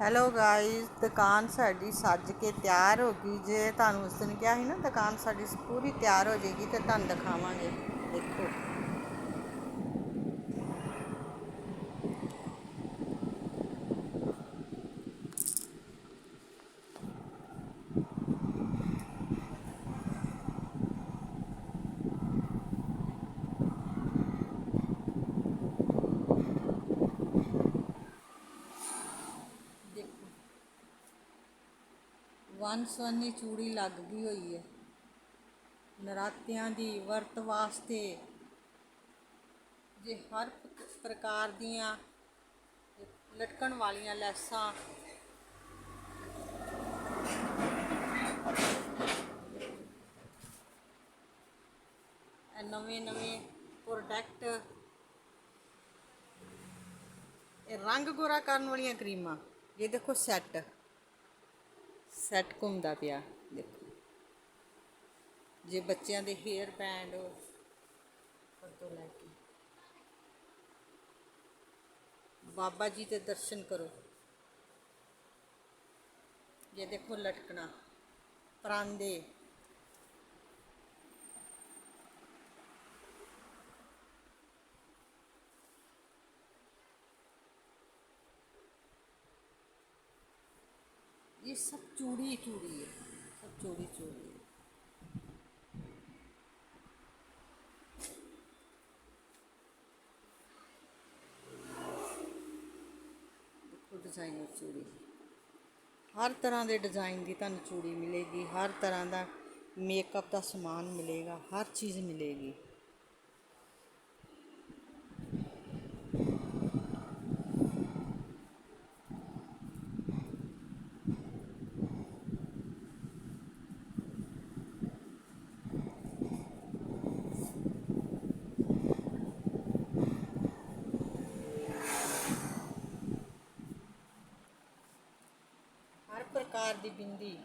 Hello guys ਦੁਕਾਨ ਸਾਡੀ ਸੱਜ ਕੇ ਤਿਆਰ ਹੋ ਗਈ ਜੇ। ਤੁਹਾਨੂੰ ਉਸ ਦਿਨ ਕਿਹਾ ਸੀ ਨਾ, ਦੁਕਾਨ ਸਾਡੀ ਪੂਰੀ ਤਿਆਰ ਹੋ ਜਾਏਗੀ ਤੇ ਤੁਹਾਨੂੰ ਦਿਖਾਵਾਂਗੇ। ਦੇਖੋ। ਵਨ ਸਵੰਨੀ ਚੂੜੀ ਲੱਗ ਗਈ ਹੋਈ ਹੈ। ਨਰਾਤਿਆਂ ਦੀ ਵਰਤ ਵਾਸਤੇ ਜੇ ਹਰ ਪ੍ਰਕਾਰ ਦੀਆਂ ਲਟਕਣ ਵਾਲੀਆਂ ਲੈਸਾਂ ਨਵੇਂ ਨਵੇਂ ਪ੍ਰੋਡਕਟ, ਇਹ ਰੰਗ ਗੋਰਾ ਕਰਨ ਵਾਲੀਆਂ ਕਰੀਮਾਂ, ਇਹ ਦੇਖੋ ਸੈੱਟ। ਸੈੱਟ ਘੁੰਮਦਾ ਪਿਆ, ਦੇਖੋ। ਜੇ ਬੱਚਿਆਂ ਦੇ ਹੇਅਰ ਬੈਂਡ ਤੋਂ ਲੈ ਕੇ। ਬਾਬਾ ਜੀ ਦੇ ਦਰਸ਼ਨ ਕਰੋ। ਇਹ ਦੇਖੋ ਲਟਕਣਾ, ਪਰਾਂਦੇ। ये सब चूड़ी ही चूड़ी है सब चूड़ी चूड़ी है ਦੇਖੋ ਡਿਜ਼ਾਈਨਰ ਚੂੜੀ ਹਰ ਤਰ੍ਹਾਂ ਦੇ ਡਿਜ਼ਾਈਨ ਦੀ ਤੁਹਾਨੂੰ ਚੂੜੀ ਮਿਲੇਗੀ ਹਰ ਤਰ੍ਹਾਂ ਦਾ ਮੇਕਅਪ ਦਾ ਸਮਾਨ ਮਿਲੇਗਾ ਹਰ ਚੀਜ਼ ਮਿਲੇਗੀ ਪ੍ਰਕਾਰ ਦੀ ਬਿੰਦੀ।